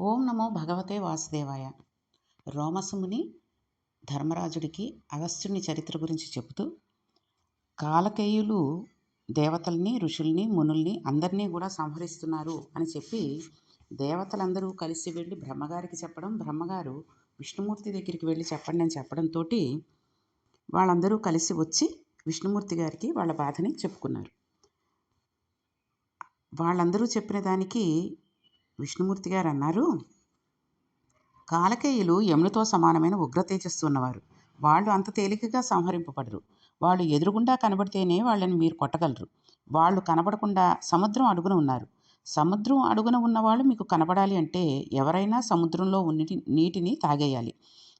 ఓం నమో భగవతే వాసుదేవాయ. రోమసుముని ధర్మరాజుడికి అగస్త్యుని చరిత్ర గురించి చెబుతూ కాలకేయులు దేవతల్ని ఋషుల్ని మునుల్ని అందరినీ కూడా సంహరిస్తున్నారు అని చెప్పి దేవతలందరూ కలిసి వెళ్ళి బ్రహ్మగారికి చెప్పడం బ్రహ్మగారు విష్ణుమూర్తి దగ్గరికి వెళ్ళి చెప్పండి అని చెప్పడంతో వాళ్ళందరూ కలిసి వచ్చి విష్ణుమూర్తి గారికి వాళ్ళ బాధని చెప్పుకున్నారు. వాళ్ళందరూ చెప్పిన దానికి విష్ణుమూర్తి గారు అన్నారు. కాలకేయులు యమునితో సమానమైన ఉగ్ర తేజస్సు ఉన్నవారు. వాళ్ళు అంత తేలికగా సంహరింపబడరు. వాళ్ళు ఎదురుగుండా కనబడితేనే వాళ్ళని మీరు కొట్టగలరు. వాళ్ళు కనబడకుండా సముద్రం అడుగున ఉన్నారు. సముద్రం అడుగున ఉన్నవాళ్ళు మీకు కనబడాలి అంటే ఎవరైనా సముద్రంలో ఉన్న నీటిని తాగేయాలి.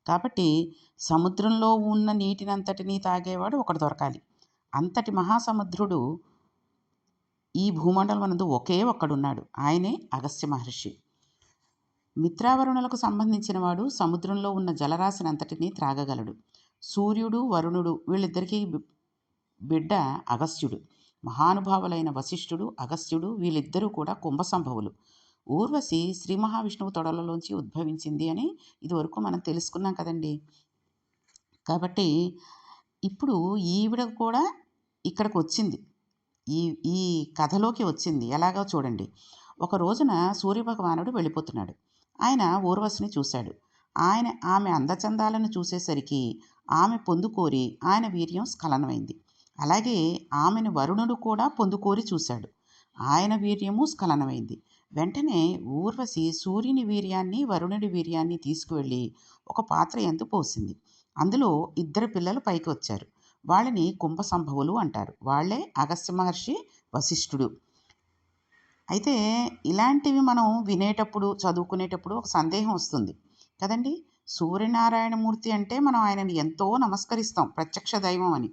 కాబట్టి సముద్రంలో ఉన్న నీటినంతటినీ తాగేవాడు ఒకడు దొరకాలి. అంతటి మహాసముద్రుడు ఈ భూమండలం ఒకే ఒక్కడున్నాడు ఆయనే అగస్త్య మహర్షి. మిత్రావరుణులకు సంబంధించిన వాడు సముద్రంలో ఉన్న జలరాశిని అంతటినీ త్రాగగలడు. సూర్యుడు వరుణుడు వీళ్ళిద్దరికీ బిడ్డ అగస్త్యుడు. మహానుభావులైన వశిష్ఠుడు అగస్త్యుడు వీళ్ళిద్దరూ కూడా కుంభసంభవులు. ఊర్వశి శ్రీ మహావిష్ణువు తొడలలోంచి ఉద్భవించింది అని ఇదివరకు మనం తెలుసుకున్నాం కదండి. కాబట్టి ఇప్పుడు ఈవిడ కూడా ఇక్కడికి వచ్చింది ఈ ఈ కథలోకి వచ్చింది. ఎలాగో చూడండి. ఒక రోజున సూర్యభగవానుడు వెళ్ళిపోతున్నాడు. ఆయన ఊర్వశిని చూశాడు. ఆయన ఆమె అందచందాలను చూసేసరికి ఆమె పొందుకోరి ఆయన వీర్యం స్ఖలనమైంది. అలాగే ఆమెను వరుణుడు కూడా పొందుకోరి చూశాడు. ఆయన వీర్యము స్ఖలనమైంది. వెంటనే ఊర్వశి సూర్యుని వీర్యాన్ని వరుణుడి వీర్యాన్ని తీసుకువెళ్ళి ఒక పాత్ర ఎందు పోసింది. అందులో ఇద్దరు పిల్లలు పైకి వచ్చారు. వాళ్ళని కుంభసంభవులు అంటారు. వాళ్ళే అగస్త్య మహర్షి వశిష్ఠుడు. అయితే ఇలాంటివి మనం వినేటప్పుడు చదువుకునేటప్పుడు ఒక సందేహం వస్తుంది. కదండి? సూర్యనారాయణమూర్తి అంటే మనం ఆయనని ఎంతో నమస్కరిస్తాం. ప్రత్యక్ష దైవం అని.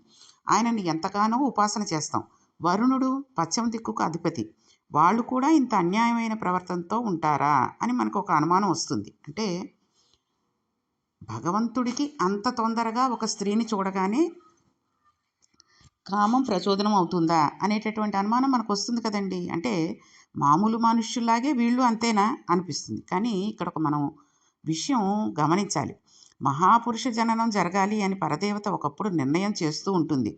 ఆయనని ఎంతగానో ఉపాసన చేస్తాం. వరుణుడు పశ్చిమ దిక్కుకు అధిపతి. వాళ్ళు కూడా ఇంత అన్యాయమైన ప్రవర్తనతో ఉంటారా అని మనకు ఒక అనుమానం వస్తుంది. అంటే భగవంతుడికి అంత తొందరగా ఒక స్త్రీని చూడగానే కామం ప్రచోదనం అవుతుందా అనేటటువంటి అనుమానం మనకు వస్తుంది కదండి. అంటే మామూలు మనుష్యుల్లాగే వీళ్ళు అంతేనా అనిపిస్తుంది. కానీ ఇక్కడ ఒక మనం విషయం గమనించాలి. మహాపురుష జననం జరగాలి అని పరదేవత ఒకప్పుడు నిర్ణయం చేస్తూ ఉంటుంది.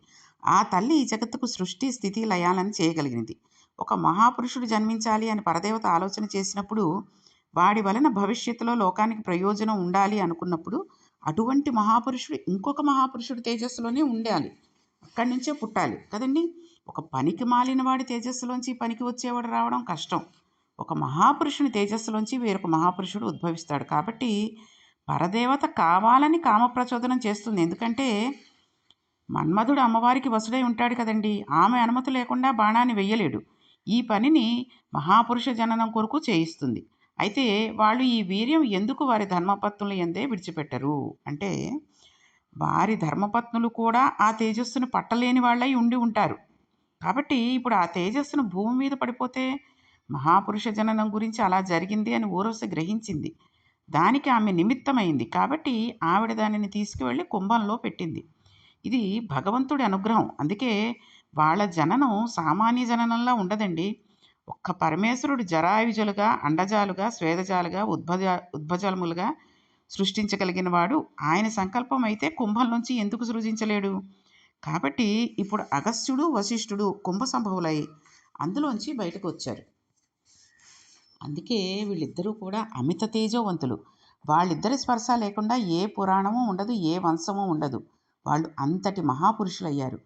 ఆ తల్లి ఈ జగత్తుకు సృష్టి స్థితి లయాలను చేయగలిగినది ఒక మహాపురుషుడు జన్మించాలి అని పరదేవత ఆలోచన చేసినప్పుడు వాడి వలన భవిష్యత్తులో లోకానికి ప్రయోజనం ఉండాలి అనుకున్నప్పుడు అటువంటి మహాపురుషుడు ఇంకొక మహాపురుషుడు తేజస్సులోనే ఉండాలి. అక్కడి నుంచే పుట్టాలి కదండి. ఒక పనికి మాలిన వాడి తేజస్సులోంచి పనికి వచ్చేవాడు రావడం కష్టం. ఒక మహాపురుషుని తేజస్సులోంచి వేరొక మహాపురుషుడు ఉద్భవిస్తాడు కాబట్టి పరదేవత కావాలని కామప్రచోదనం చేస్తుంది. ఎందుకంటే మన్మధుడు అమ్మవారికి వసుడై ఉంటాడు కదండి. ఆమె అనుమతి లేకుండా బాణాన్ని వెయ్యలేడు. ఈ పనిని మహాపురుష జననం కొరకు చేయిస్తుంది. అయితే వాళ్ళు ఈ వీర్యం ఎందుకు వారి ధర్మపత్నుల ఎందే విడిచిపెట్టరు? అంటే వారి ధర్మపత్నులు కూడా ఆ తేజస్సును పట్టలేని వాళ్ళై ఉండి ఉంటారు. కాబట్టి ఇప్పుడు ఆ తేజస్సును భూమి మీద పడిపోతే మహాపురుష జననం గురించి అలా జరిగింది అని ఊరవశ గ్రహించింది. దానికి ఆమె నిమిత్తమైంది. కాబట్టి ఆవిడ దానిని తీసుకువెళ్ళి కుంభంలో పెట్టింది. ఇది భగవంతుడి అనుగ్రహం. అందుకే వాళ్ళ జననం సామాన్య జననంలా ఉండదండి. ఒక్క పరమేశ్వరుడు జరాయుజులుగా అండజాలుగా స్వేదజాలుగా ఉద్భజ ఉద్భజలములుగా సృష్టించగలిగిన వాడు ఆయన సంకల్పం అయితే కుంభం నుంచి ఎందుకు సృజించలేడు? కాబట్టి ఇప్పుడు అగస్త్యుడు వశిష్ఠుడు కుంభ సంభవులై అందులోంచి బయటకు వచ్చారు. అందుకే వీళ్ళిద్దరూ కూడా అమిత తేజోవంతులు. వాళ్ళిద్దరి స్పర్శ లేకుండా ఏ పురాణము ఉండదు ఏ వంశము ఉండదు. వాళ్ళు అంతటి మహాపురుషులయ్యారు.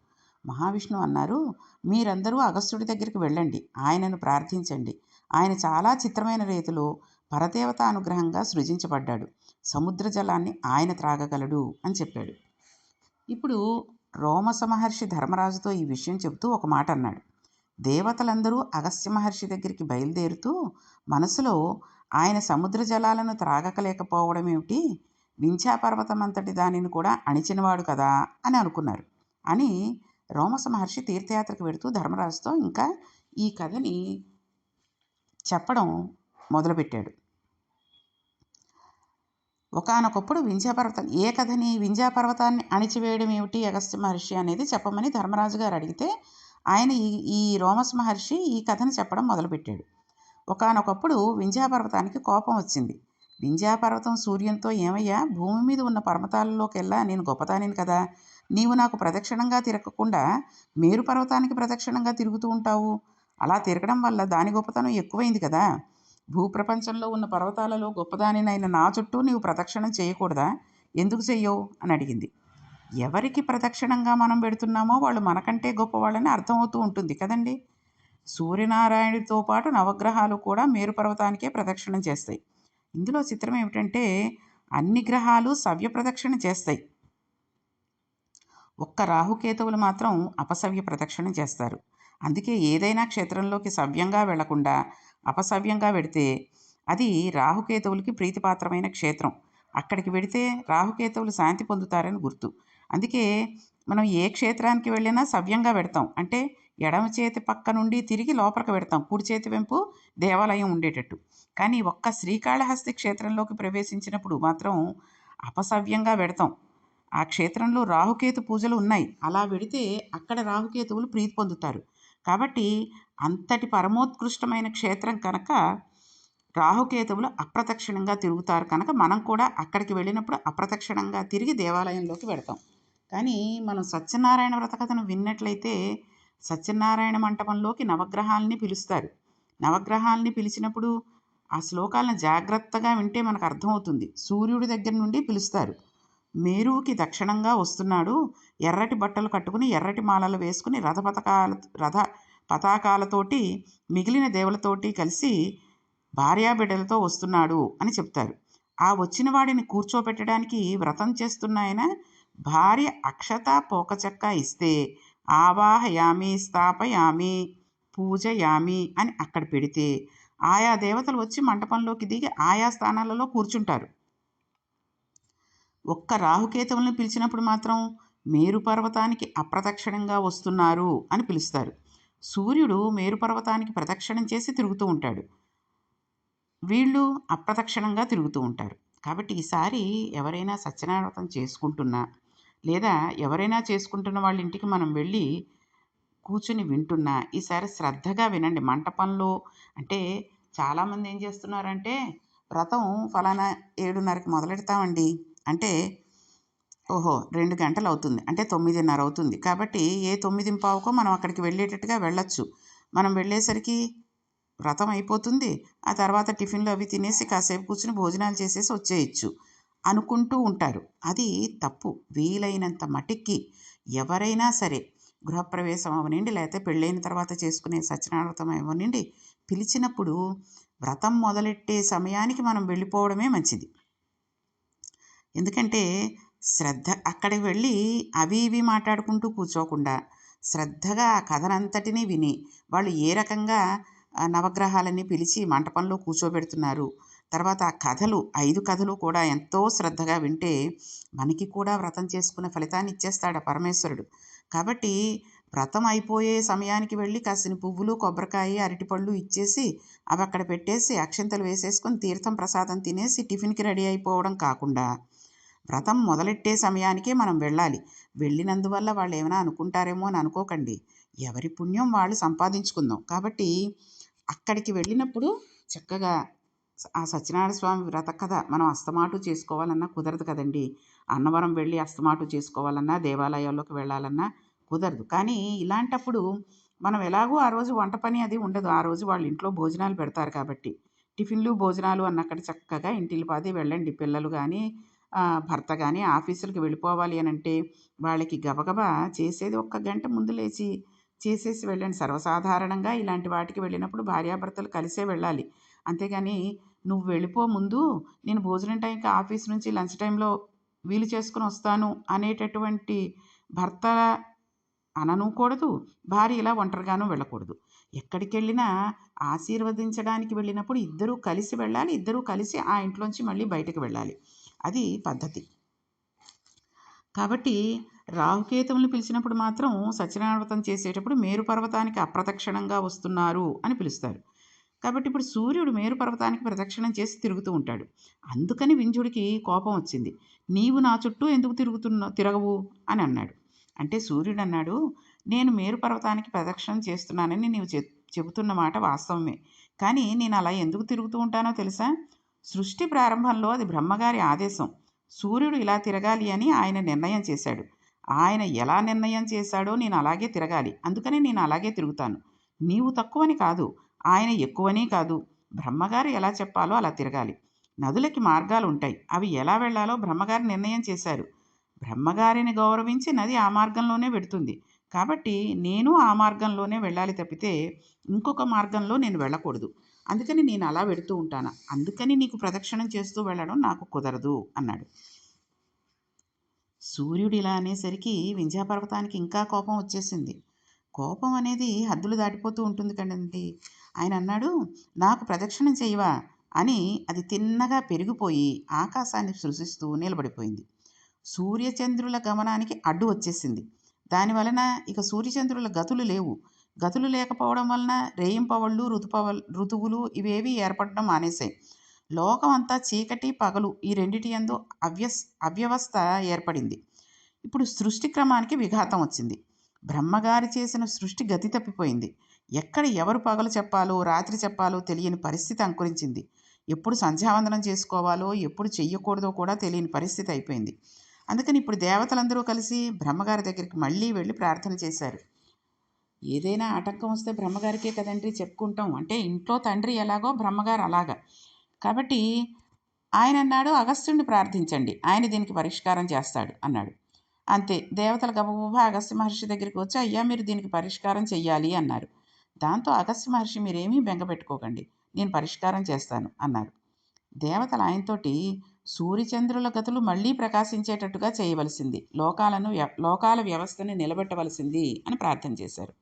మహావిష్ణు అన్నారు మీరందరూ అగస్త్యుడి దగ్గరికి వెళ్ళండి. ఆయనను ప్రార్థించండి. ఆయన చాలా చిత్రమైన రీతిలో పరదేవత అనుగ్రహంగా సృజించబడ్డాడు. సముద్ర జలాన్ని ఆయన త్రాగగలడు అని చెప్పాడు. ఇప్పుడు రోమస మహర్షి ధర్మరాజుతో ఈ విషయం చెబుతూ ఒక మాట అన్నాడు. దేవతలందరూ అగస్త్య మహర్షి దగ్గరికి బయలుదేరుతూ మనసులో ఆయన సముద్ర జలాలను త్రాగకలేకపోవడం ఏమిటి? వింఛాపర్వతం అంతటి దానిని కూడా అణిచినవాడు కదా అని అనుకున్నారు. అని రోమస మహర్షి తీర్థయాత్రకు వెడుతూ ధర్మరాజుతో ఇంకా ఈ కథని చెప్పడం మొదలుపెట్టాడు. ఒకనొకప్పుడు వింధ్యాపర్వతం ఏ కథని వింధ్యాపర్వతాన్ని అణిచివేయడం ఏమిటి? అగస్త్య మహర్షి అనేది చెప్పమని ధర్మరాజు గారు అడిగితే ఆయన ఈ ఈ రోమస్ మహర్షి ఈ కథను చెప్పడం మొదలుపెట్టాడు. ఒకానొకప్పుడు వింధ్యాపర్వతానికి కోపం వచ్చింది. వింధ్యాపర్వతం సూర్యునితో ఏమయ్యా? భూమి మీద ఉన్న పర్వతాలలోకెల్లా నేను గొప్పదానిని కదా? నీవు నాకు ప్రదక్షిణంగా తిరగకుండా మేరు పర్వతానికి ప్రదక్షిణంగా తిరుగుతూ ఉంటావు. అలా తిరగడం వల్ల దాని గొప్పతనం ఎక్కువైంది కదా? భూప్రపంచంలో ఉన్న పర్వతాలలో గొప్పదానినైన నా చుట్టూ నీవు ప్రదక్షిణం చేయకూడదా? ఎందుకు చెయ్యవు? అని అడిగింది. ఎవరికి ప్రదక్షిణంగా మనం పెడుతున్నామో వాళ్ళు మనకంటే గొప్పవాళ్ళని అర్థమవుతూ ఉంటుంది కదండి. సూర్యనారాయణుడితో పాటు నవగ్రహాలు కూడా మేరు పర్వతానికే ప్రదక్షిణం చేస్తాయి. ఇందులో చిత్రం ఏమిటంటే అన్ని గ్రహాలు సవ్య ప్రదక్షిణ చేస్తాయి. ఒక్క రాహుకేతువులు మాత్రం అపసవ్య ప్రదక్షిణ చేస్తారు. అందుకే ఏదైనా క్షేత్రంలోకి సవ్యంగా వెళ్ళకుండా అపసవ్యంగా వెడితే అది రాహుకేతువులకి ప్రీతిపాత్రమైన క్షేత్రం. అక్కడికి వెడితే రాహుకేతువులు శాంతి పొందుతారని గుర్తు. అందుకే మనం ఏ క్షేత్రానికి వెళ్ళినా సవ్యంగా పెడతాం అంటే ఎడమ చేతి పక్క నుండి తిరిగి లోపలికి పెడతాం కుడి చేతి వెంపు దేవాలయం ఉండేటట్టు. కానీ ఒక్క శ్రీకాళహస్తి క్షేత్రంలోకి ప్రవేశించినప్పుడు మాత్రం అపసవ్యంగా పెడతాం ఆ క్షేత్రంలో రాహుకేతు పూజలు ఉన్నాయి. అలా వెడితే అక్కడ రాహుకేతువులు ప్రీతి పొందుతారు. కాబట్టి అంతటి పరమోత్కృష్టమైన క్షేత్రం కనుక రాహుకేతువులు అప్రదక్షిణంగా తిరుగుతారు కనుక మనం కూడా అక్కడికి వెళ్ళినప్పుడు అప్రదక్షిణంగా తిరిగి దేవాలయంలోకి వెడతాం. కానీ మనం సత్యనారాయణ వ్రత కథను విన్నట్లయితే సత్యనారాయణ మంటపంలోకి నవగ్రహాలని పిలుస్తారు. నవగ్రహాలని పిలిచినప్పుడు ఆ శ్లోకాలను జాగ్రత్తగా వింటే మనకు అర్థమవుతుంది. సూర్యుడి దగ్గర నుండి పిలుస్తారు. మేరువుకి దక్షిణంగా వస్తున్నాడు. ఎర్రటి బట్టలు కట్టుకుని ఎర్రటి మాలలు వేసుకుని రథపథకాల రథ పతాకాలతోటి మిగిలిన దేవులతోటి కలిసి భార్యాబిడ్డలతో వస్తున్నాడు అని చెప్తారు. ఆ వచ్చిన వాడిని కూర్చోపెట్టడానికి వ్రతం చేస్తున్న ఆయన భార్య అక్షత పోకచక్క ఇస్తే ఆవాహయామి స్థాపయామి పూజయామి అని అక్కడ పెడితే ఆయా దేవతలు వచ్చి మంటపంలోకి దిగి ఆయా స్థానాలలో కూర్చుంటారు. ఒక్క రాహుకేతువులను పిలిచినప్పుడు మాత్రం మేరు పర్వతానికి అప్రదక్షిణంగా వస్తున్నారు అని పిలుస్తారు. సూర్యుడు మేరుపర్వతానికి ప్రదక్షిణం చేసి తిరుగుతూ ఉంటాడు. వీళ్ళు అప్రదక్షిణంగా తిరుగుతూ ఉంటారు. కాబట్టి ఈసారి ఎవరైనా సత్యనారాయణ చేసుకుంటున్నా లేదా ఎవరైనా చేసుకుంటున్న వాళ్ళ ఇంటికి మనం వెళ్ళి కూర్చుని వింటున్నా ఈసారి శ్రద్ధగా వినండి. మంటపంలో అంటే చాలామంది ఏం చేస్తున్నారంటే వ్రతం ఫలానా ఏడున్నరకి మొదలెడతామండి. అంటే ఓహో రెండు గంటలు అవుతుంది అంటే తొమ్మిదిన్నర అవుతుంది కాబట్టి ఏ తొమ్మిది పావుకో మనం అక్కడికి వెళ్ళేటట్టుగా వెళ్ళొచ్చు. మనం వెళ్ళేసరికి వ్రతం అయిపోతుంది. ఆ తర్వాత టిఫిన్లు అవి తినేసి కాసేపు కూర్చుని భోజనాలు చేసేసి వచ్చేయచ్చు. అనుకుంటూ ఉంటారు. అది తప్పు. వీలైనంత మటికి ఎవరైనా సరే గృహప్రవేశం అవనండి లేకపోతే పెళ్ళైన తర్వాత చేసుకునే సత్యనారతం అవనండి పిలిచినప్పుడు వ్రతం మొదలెట్టే సమయానికి మనం వెళ్ళిపోవడమే మంచిది. ఎందుకంటే శ్రద్ధ అక్కడికి వెళ్ళి అవి ఇవి మాట్లాడుకుంటూ కూర్చోకుండా శ్రద్ధగా ఆ కథనంతటినీ విని వాళ్ళు ఏ రకంగా నవగ్రహాలని పిలిచి మంటపంలో కూర్చోబెడుతున్నారు. తర్వాత ఆ కథలు ఐదు కథలు కూడా ఎంతో శ్రద్ధగా వింటే మనకి కూడా వ్రతం చేసుకున్న ఫలితాన్ని ఇచ్చేస్తాడు ఆ పరమేశ్వరుడు. కాబట్టి వ్రతం అయిపోయే సమయానికి వెళ్ళి కాసిన పువ్వులు కొబ్బరికాయ అరటిపళ్ళు ఇచ్చేసి అవి అక్కడ పెట్టేసి అక్షంతలు వేసేసుకొని తీర్థం ప్రసాదం తినేసి టిఫిన్కి రెడీ అయిపోవడం కాకుండా వ్రతం మొదలెట్టే సమయానికే మనం వెళ్ళాలి. వెళ్ళినందువల్ల వాళ్ళు ఏమైనా అనుకుంటారేమో అని అనుకోకండి. ఎవరి పుణ్యం వాళ్ళు సంపాదించుకుందాం. కాబట్టి అక్కడికి వెళ్ళినప్పుడు చక్కగా ఆ సత్యనారాయణ స్వామి వ్రత కథ మనం అస్తమాటు చేసుకోవాలన్నా కుదరదు కదండి. అన్నవరం వెళ్ళి అస్తమాటు చేసుకోవాలన్నా దేవాలయాల్లోకి వెళ్ళాలన్నా కుదరదు. కానీ ఇలాంటప్పుడు మనం ఎలాగో ఆ రోజు వంట పని అది ఉండదు. ఆ రోజు వాళ్ళ ఇంట్లో భోజనాలు పెడతారు కాబట్టి. టిఫిన్లు భోజనాలు అన్నక్కడ చక్కగా ఇంటిల్లిపాది వెళ్ళండి. పిల్లలు కానీ భర్త కానీ ఆఫీసులకు వెళ్ళిపోవాలి అని అంటే వాళ్ళకి గబగబా చేసేది ఒక్క గంట ముందు లేచి చేసేసి వెళ్ళండి. సర్వసాధారణంగా ఇలాంటి వాటికి వెళ్ళినప్పుడు భార్యాభర్తలు కలిసే వెళ్ళాలి. అంతేగాని నువ్వు వెళ్ళిపో ముందు నేను భోజనం టైంకి ఆఫీస్ నుంచి లంచ్ టైంలో వీలు చేసుకుని వస్తాను అనేటటువంటి భర్త అననుకూడదు భార్య ఇలా ఒంటరిగానూ వెళ్ళకూడదు. ఎక్కడికి వెళ్ళినా ఆశీర్వదించడానికి వెళ్ళినప్పుడు ఇద్దరూ కలిసి వెళ్ళాలి ఇద్దరూ కలిసి ఆ ఇంట్లోంచి మళ్ళీ బయటకు వెళ్ళాలి. అది పద్ధతి. కాబట్టి రాహుకేతువులను పిలిచినప్పుడు మాత్రం సత్యనారాయణ చేసేటప్పుడు మేరు పర్వతానికి అప్రదక్షిణంగా వస్తున్నారు అని పిలుస్తారు. కాబట్టి ఇప్పుడు సూర్యుడు మేరు పర్వతానికి ప్రదక్షిణం చేసి తిరుగుతూ ఉంటాడు. అందుకని వింజుడికి కోపం వచ్చింది. నీవు నా చుట్టూ ఎందుకు తిరుగుతున్నా తిరగవు అని అన్నాడు. అంటే సూర్యుడు అన్నాడు నేను మేరు పర్వతానికి ప్రదక్షిణం చేస్తున్నానని నీవు చె చెబుతున్న మాట వాస్తవమే. కానీ నేను అలా ఎందుకు తిరుగుతూ ఉంటానో తెలుసా? సృష్టి ప్రారంభంలో అది బ్రహ్మగారి ఆదేశం. సూర్యుడు ఇలా తిరగాలి అని ఆయన నిర్ణయం చేశాడు. ఆయన ఎలా నిర్ణయం చేశాడో నేను అలాగే తిరగాలి. అందుకని నేను అలాగే తిరుగుతాను. నీవు తక్కువని కాదు. ఆయన ఎక్కువని కాదు. బ్రహ్మగారు ఎలా చెప్పాలో అలా తిరగాలి. నదులకి మార్గాలు ఉంటాయి అవి ఎలా వెళ్ళాలో బ్రహ్మగారు నిర్ణయం చేశారు. బ్రహ్మగారిని గౌరవించి నది ఆ మార్గంలోనే పెడుతుంది కాబట్టి నేను ఆ మార్గంలోనే వెళ్ళాలి తప్పితే ఇంకొక మార్గంలో నేను వెళ్ళకూడదు. అందుకని నేను అలా వెడుతూ ఉంటాను. అందుకని నీకు ప్రదక్షిణం చేస్తూ వెళ్ళడం నాకు కుదరదు అన్నాడు. సూర్యుడు ఇలా అనేసరికి వింధ్యాపర్వతానికి ఇంకా కోపం వచ్చేసింది. కోపం అనేది హద్దులు దాటిపోతూ ఉంటుంది కదండి. ఆయన అన్నాడు నాకు ప్రదక్షిణం చేయవా? అని అది తిన్నగా పెరిగిపోయి ఆకాశాన్ని సృశిస్తూ నిలబడిపోయింది. సూర్యచంద్రుల గమనానికి అడ్డు వచ్చేసింది. దాని వలన ఇక సూర్యచంద్రుల గతులు లేవు. గతులు లేకపోవడం వలన రేయింపవళ్ళు ఋతుపవ ఋతువులు ఇవేవి ఏర్పడడం మానేశాయి. లోకం అంతా చీకటి పగలు ఈ రెండిటి ఎందు అవ్యస్ అవ్యవస్థ ఏర్పడింది. ఇప్పుడు సృష్టి క్రమానికి విఘాతం వచ్చింది. బ్రహ్మగారి చేసిన సృష్టి గతి తప్పిపోయింది. ఎక్కడ ఎవరు పగలు చెప్పాలో రాత్రి చెప్పాలో తెలియని పరిస్థితి అంకురించింది. ఎప్పుడు సంధ్యావందనం చేసుకోవాలో ఎప్పుడు చెయ్యకూడదో కూడా తెలియని పరిస్థితి అయిపోయింది. అందుకని ఇప్పుడు దేవతలందరూ కలిసి బ్రహ్మగారి దగ్గరికి మళ్ళీ వెళ్ళి ప్రార్థన చేశారు. ఏదైనా ఆటంకం వస్తే బ్రహ్మగారికే కదండి చెప్పుకుంటాం. అంటే ఇంట్లో తండ్రి ఎలాగో బ్రహ్మగారు అలాగా. కాబట్టి ఆయన అన్నాడు అగస్త్యుడిని ప్రార్థించండి ఆయన దీనికి పరిష్కారం చేస్తాడు అన్నాడు. అంతే దేవతల గబగబా అగస్త్య మహర్షి దగ్గరికి వచ్చి అయ్యా మీరు దీనికి పరిష్కారం చెయ్యాలి అన్నారు. దాంతో అగస్త్య మహర్షి మీరేమీ బెంగపెట్టుకోకండి నేను పరిష్కారం చేస్తాను అన్నారు. దేవతలు ఆయనతోటి సూర్యచంద్రుల గతులు మళ్ళీ ప్రకాశించేటట్టుగా చేయవలసింది లోకాలను వ్య- లోకాల వ్యవస్థని నిలబెట్టవలసింది అని ప్రార్థన చేశారు.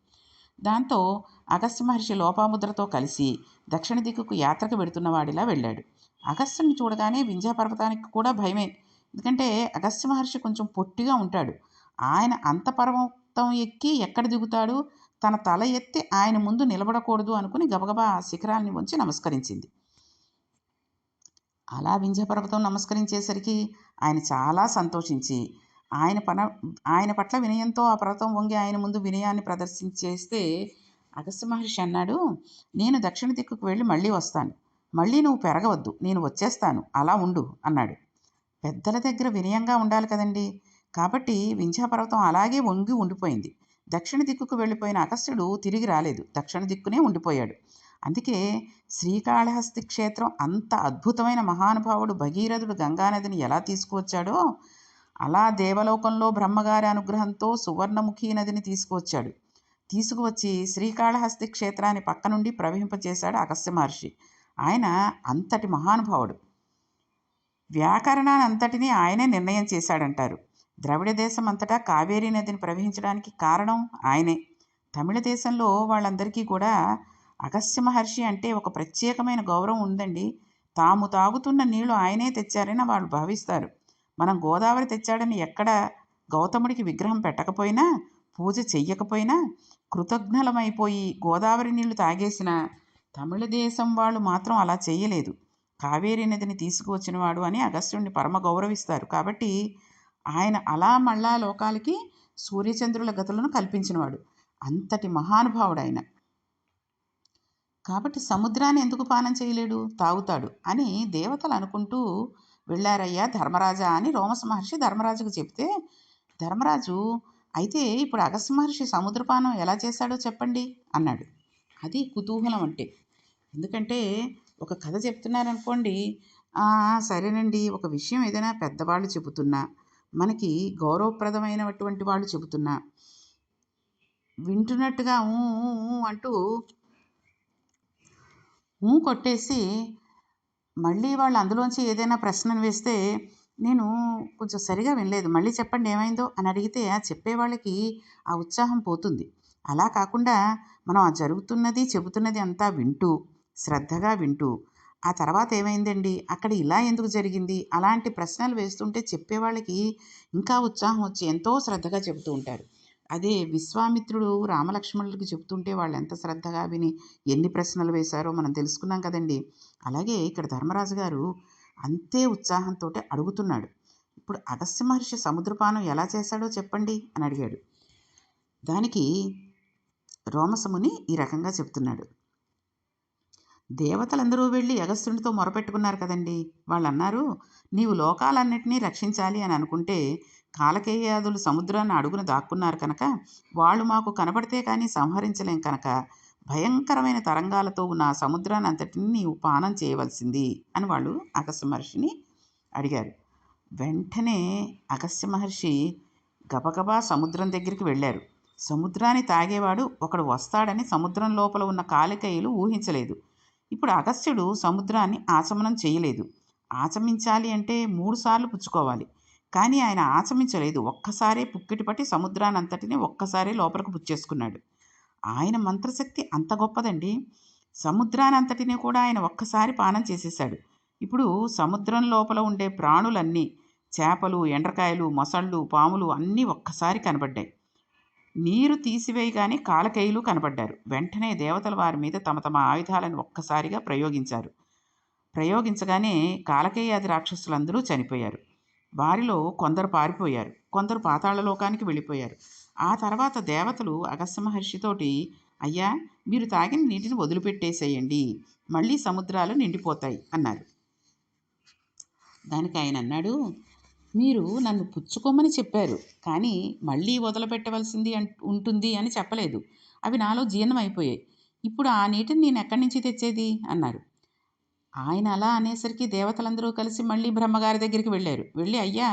దాంతో అగస్త్య మహర్షి లోపాముద్రతో కలిసి దక్షిణ దిక్కుకు యాత్రకు వెడుతున్నవాడిలా వెళ్ళాడు. అగస్త్యుని చూడగానే వింధ్యా పర్వతానికి కూడా భయమే. ఎందుకంటే అగస్త్య మహర్షి కొంచెం పొట్టిగా ఉంటాడు. ఆయన అంత పర్వతం ఎక్కి ఎక్కడ దిగుతాడు? తన తల ఎత్తి ఆయన ముందు నిలబడకూడదు అనుకుని గబగబా ఆ శిఖరాన్ని వంచి నమస్కరించింది. అలా వింధ్యపర్వతం నమస్కరించేసరికి ఆయన చాలా సంతోషించి ఆయన పన ఆయన పట్ల వినయంతో ఆ పర్వతం వంగి ఆయన ముందు వినయాన్ని ప్రదర్శించేస్తే అగస్త్య మహర్షి అన్నాడు నేను దక్షిణ దిక్కుకు వెళ్ళి మళ్ళీ వస్తాను. మళ్ళీ నువ్వు పెరగవద్దు. నేను వచ్చేస్తాను. అలా ఉండు అన్నాడు. పెద్దల దగ్గర వినయంగా ఉండాలి కదండి. కాబట్టి వింధ్యాపర్వతం అలాగే వంగి ఉండిపోయింది. దక్షిణ దిక్కుకు వెళ్ళిపోయిన అగస్త్యుడు తిరిగి రాలేదు. దక్షిణ దిక్కునే ఉండిపోయాడు. అందుకే శ్రీకాళహస్తి క్షేత్రం అంత అద్భుతమైన మహానుభావుడు భగీరథుడు గంగానదిని ఎలా తీసుకువచ్చాడో అలా దేవలోకంలో బ్రహ్మగారి అనుగ్రహంతో సువర్ణముఖి నదిని తీసుకువచ్చాడు. తీసుకువచ్చి శ్రీకాళహస్తి క్షేత్రాన్ని పక్క నుండి ప్రవహింపచేశాడు అగస్త్య మహర్షి. ఆయన అంతటి మహానుభావుడు. వ్యాకరణాన్ని అంతటినీ ఆయనే నిర్ణయం చేశాడంటారు. ద్రవిడ దేశం అంతటా కావేరీ నదిని ప్రవహించడానికి కారణం ఆయనే. తమిళ దేశంలో వాళ్ళందరికీ కూడా అగస్త్య మహర్షి అంటే ఒక ప్రత్యేకమైన గౌరవం ఉందండి. తాము తాగుతున్న నీళ్ళు ఆయనే తెచ్చారని వాళ్ళు భావిస్తారు. మనం గోదావరి తెచ్చాడని ఎక్కడ గౌతముడికి విగ్రహం పెట్టకపోయినా పూజ చెయ్యకపోయినా కృతజ్ఞలమైపోయి గోదావరి నీళ్ళు తాగేసిన తమిళ దేశం వాళ్ళు మాత్రం అలా చేయలేదు కావేరీ నదిని తీసుకువచ్చినవాడు అని అగస్త్యుడిని పరమ గౌరవిస్తారు. కాబట్టి ఆయన అలా మళ్ళా లోకాలకి సూర్యచంద్రుల గతులను కల్పించినవాడు. అంతటి మహానుభావుడు ఆయన కాబట్టి సముద్రాన్ని ఎందుకు పానం చేయలేడు? తాగుతాడు అని దేవతలు అనుకుంటూ వెళ్ళారయ్యా ధర్మరాజా అని రోమస మహర్షి ధర్మరాజుకు చెప్తే ధర్మరాజు అయితే ఇప్పుడు అగస్త్య మహర్షి సముద్రపానం ఎలా చేశాడో చెప్పండి అన్నాడు అది కుతూహలం అంటే ఎందుకంటే ఒక కథ చెప్తున్నారనుకోండి సరేనండి ఒక విషయం ఏదైనా పెద్దవాళ్ళు చెబుతున్నా మనకి గౌరవప్రదమైనటువంటి వాళ్ళు చెబుతున్నా వింటున్నట్టుగా ఊ అంటూ ఊ కొట్టేసి మళ్ళీ వాళ్ళు అందులోంచి ఏదైనా ప్రశ్నలు వేస్తే నేను కొంచెం సరిగా వినలేదు. మళ్ళీ చెప్పండి ఏమైందో అని అడిగితే ఆ చెప్పేవాళ్ళకి ఆ ఉత్సాహం పోతుంది. అలా కాకుండా మనం ఆ జరుగుతున్నది చెబుతున్నది అంతా వింటూ శ్రద్ధగా వింటూ ఆ తర్వాత ఏమైందండి? అక్కడ ఇలా ఎందుకు జరిగింది? అలాంటి ప్రశ్నలు వేస్తుంటే చెప్పేవాళ్ళకి ఇంకా ఉత్సాహం వచ్చి ఎంతో శ్రద్ధగా చెబుతూ ఉంటారు. అదే విశ్వామిత్రుడు రామలక్ష్మణులకి చెబుతుంటే వాళ్ళు ఎంత శ్రద్ధగా విని ఎన్ని ప్రశ్నలు వేశారో మనం తెలుసుకున్నాం కదండి. అలాగే ఇక్కడ ధర్మరాజు గారు అంతే ఉత్సాహంతో అడుగుతున్నాడు. ఇప్పుడు అగస్త్య మహర్షి సముద్రపానం ఎలా చేశాడో చెప్పండి అని అడిగాడు. దానికి రోమసముని ఈ రకంగా చెప్తున్నాడు. దేవతలందరూ వెళ్ళి అగస్త్యునితో మొరపెట్టుకున్నారు కదండి. వాళ్ళు అన్నారు నీవు లోకాలన్నింటినీ రక్షించాలి అని అనుకుంటే కాలకేయాదులు సముద్రాన్ని అడుగున దాక్కున్నారు కనుక వాళ్ళు మాకు కనబడితే కానీ సంహరించలేం కనుక భయంకరమైన తరంగాలతో ఉన్న ఆ సముద్రాన్ని అంతటిని నీవు పానం చేయవలసింది అని వాళ్ళు అగస్త్య మహర్షిని అడిగారు. వెంటనే అగస్త్య మహర్షి గబగబా సముద్రం దగ్గరికి వెళ్ళారు. సముద్రాన్ని తాగేవాడు ఒకడు వస్తాడని సముద్రం లోపల ఉన్న కాలికయ్యలు ఊహించలేదు. ఇప్పుడు అగస్త్యుడు సముద్రాన్ని ఆచమనం చేయలేదు. ఆచమించాలి అంటే మూడుసార్లు పుచ్చుకోవాలి. కానీ ఆయన ఆచమించలేదు. ఒక్కసారే పుక్కిటి పట్టి ఒక్కసారే లోపలికి పుచ్చేసుకున్నాడు. ఆయన మంత్రశక్తి అంత గొప్పదండి. సముద్రానంతటిని కూడా ఆయన ఒక్కసారి పానం చేసేశాడు. ఇప్పుడు సముద్రం లోపల ఉండే ప్రాణులన్నీ చేపలు ఎండ్రకాయలు మొసళ్ళు పాములు అన్నీ ఒక్కసారి కనబడ్డాయి. నీరు తీసివేయగానే కాలకేయులు కనబడ్డారు. వెంటనే దేవతల వారి మీద తమ తమ ఆయుధాలను ఒక్కసారిగా ప్రయోగించారు. ప్రయోగించగానే కాలకేయాది రాక్షసులందరూ చనిపోయారు. వారిలో కొందరు పారిపోయారు. కొందరు పాతాళలోకానికి వెళ్ళిపోయారు. ఆ తర్వాత దేవతలు అగస్త్య మహర్షితోటి అయ్యా మీరు తాగిన నీటిని వదిలిపెట్టేసేయండి. మళ్ళీ సముద్రాలు నిండిపోతాయి అన్నారు. దానికి ఆయన అన్నాడు మీరు నన్ను పుచ్చుకోమని చెప్పారు కానీ మళ్ళీ వదిలిపెట్టవలసింది ఉంటుంది అని చెప్పలేదు. అవి నాలో జీర్ణం అయిపోయాయి ఇప్పుడు ఆ నీటిని నేను ఎక్కడి నుంచి తెచ్చేది? అన్నారు. ఆయన అలా అనేసరికి దేవతలందరూ కలిసి మళ్ళీ బ్రహ్మగారి దగ్గరికి వెళ్ళారు. వెళ్ళి అయ్యా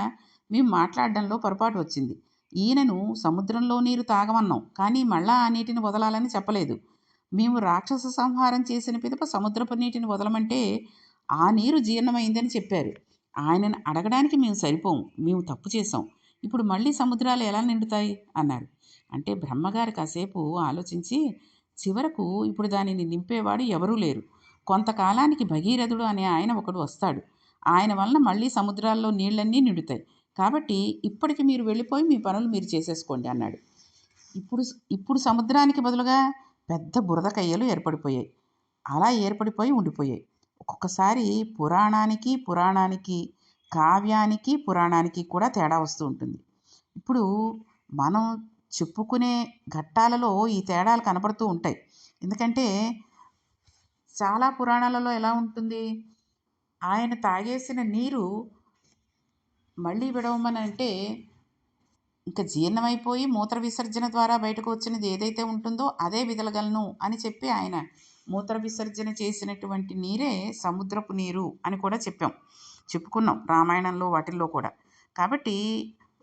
మేము మాట్లాడడంలో పొరపాటు వచ్చింది. ఈయనను సముద్రంలో నీరు తాగమన్నాం కానీ మళ్ళా ఆ నీటిని వదలాలని చెప్పలేదు. మేము రాక్షస సంహారం చేసిన పిదప సముద్రపు నీటిని వదలమంటే ఆ నీరు జీర్ణమైందని చెప్పారు. ఆయనను అడగడానికి మేము సరిపోం మేము తప్పు చేసాం ఇప్పుడు మళ్ళీ సముద్రాలు ఎలా నిండుతాయి? అన్నారు. అంటే బ్రహ్మగారు కాసేపు ఆలోచించి చివరకు ఇప్పుడు దానిని నింపేవాడు ఎవరూ లేరు. కొంతకాలానికి భగీరథుడు అనే ఆయన ఒకడు వస్తాడు. ఆయన వలన మళ్ళీ సముద్రాల్లో నీళ్ళన్నీ నిండుతాయి. కాబట్టి ఇప్పటికి మీరు వెళ్ళిపోయి మీ పనులు మీరు చేసేసుకోండి అన్నాడు. ఇప్పుడు ఇప్పుడు సముద్రానికి బదులుగా పెద్ద బురద కయ్యలు ఏర్పడిపోయాయి. అలా ఏర్పడిపోయి ఉండిపోయాయి. ఒక్కొక్కసారి పురాణానికి పురాణానికి కావ్యానికి పురాణానికి కూడా తేడా వస్తూ ఉంటుంది. ఇప్పుడు మనం చెప్పుకునే ఘట్టాలలో ఈ తేడాలు కనపడుతూ ఉంటాయి. ఎందుకంటే చాలా పురాణాలలో ఎలా ఉంటుంది? ఆయన తాగేసిన నీరు మళ్ళీ విడవమని అంటే ఇంకా జీర్ణమైపోయి మూత్ర విసర్జన ద్వారా బయటకు వచ్చినది ఏదైతే ఉంటుందో అదే విదలగలను అని చెప్పి ఆయన మూత్ర విసర్జన చేసినటువంటి నీరే సముద్రపు నీరు అని కూడా చెప్పాం. చెప్పుకున్నాం రామాయణంలో వాటిల్లో కూడా. కాబట్టి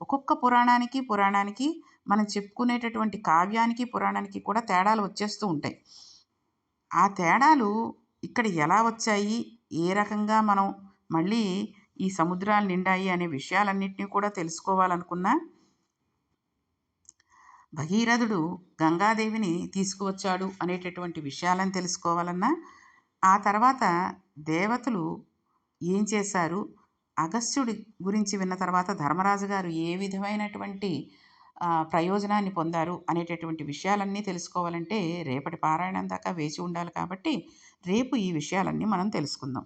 ఒక్కొక్క పురాణానికి పురాణానికి మనం చెప్పుకునేటటువంటి కావ్యానికి పురాణానికి కూడా తేడాలు వచ్చేస్తూ ఉంటాయి. ఆ తేడాలు ఇక్కడ ఎలా వచ్చాయి? ఏ రకంగా మనం మళ్ళీ ఈ సముద్రాలు నిండాయి అనే విషయాలన్నింటినీ కూడా తెలుసుకోవాలనుకున్నా భగీరథుడు గంగాదేవిని తీసుకువచ్చాడు అనేటటువంటి విషయాలను తెలుసుకోవాలన్నా ఆ తర్వాత దేవతలు ఏం చేశారు? అగస్త్యుడి గురించి విన్న తర్వాత ధర్మరాజు గారు ఏ విధమైనటువంటి ప్రయోజనాన్ని పొందారు అనేటటువంటి విషయాలన్నీ తెలుసుకోవాలంటే రేపటి పారాయణం దాకా వేచి ఉండాలి కాబట్టి రేపు ఈ విషయాలన్నీ మనం తెలుసుకుందాం.